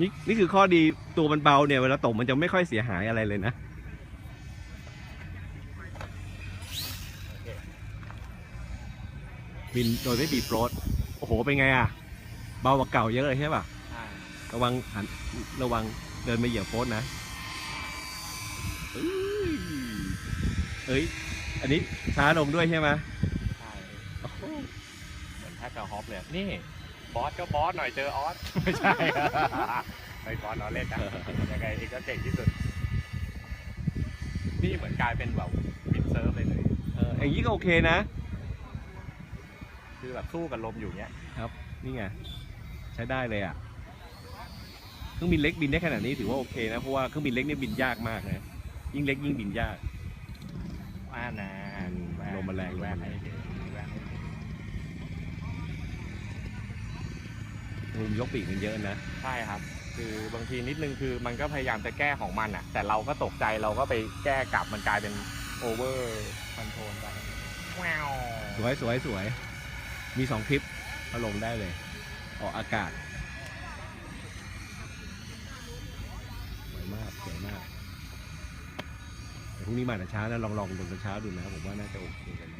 นี่นี่คือข้อดีตัวมันเบาเนี่ยเวลาตกมันจะไม่ค่อยเสียหายอะไรเลยนะ บินโดยไม่บีบรถโอ้โห เป็นไงอะ เบากว่าเก่าเยอะเลยใช่ป่ะใช่ระวังหันระวังเดินมาเหยียบโฟสนะเอ้ยเอ้ย อันนี้ช้าลงด้วยใช่ไหมใช่โอ้โหเหมือนแทบจะฮอปเลยนี่ บอสก็บอสหน่อยเจอออสไม่ใช่ไม่บอสล้อเล่นนะยังไงเองก็เก่งที่สุด นี่เหมือนกลายเป็นแบบบินเซิร์ฟเลยเลยเอออย่างนี้ก็โอเคนะ คือแบบสู้กับลมอยู่เนี้ยนี่ไง ใช้ได้เลยอะเครื่องบินเล็กบินได้ขนาดนี้ถือว่าโอเคนะ เพราะว่าเครื่องบินเล็กเนี่ยบินยากมากนะ ยิ่งเล็กยิ่งบินยากว่านานลมมันแรงแวกลมมันแรง ให้เห็นแวกให้เห็น มุมยกปีกมันเยอะนะ ใช่ครับ คือบางทีนิดนึงคือมันก็พยายามจะแก้ของมันอะแต่เราก็ตกใจเราก็ไปแก้กลับมันกลายเป็นโอเวอร์คอนโทรลไปแววสวยสวยสวย มีสองคลิปเอาลงได้เลย ออกอากาศ สวยมากสวยมากแต่พรุ่งนี้มาแต่เช้านะลองลองดูแต่เช้าดูนะผมว่าน่าจะโอเคกัน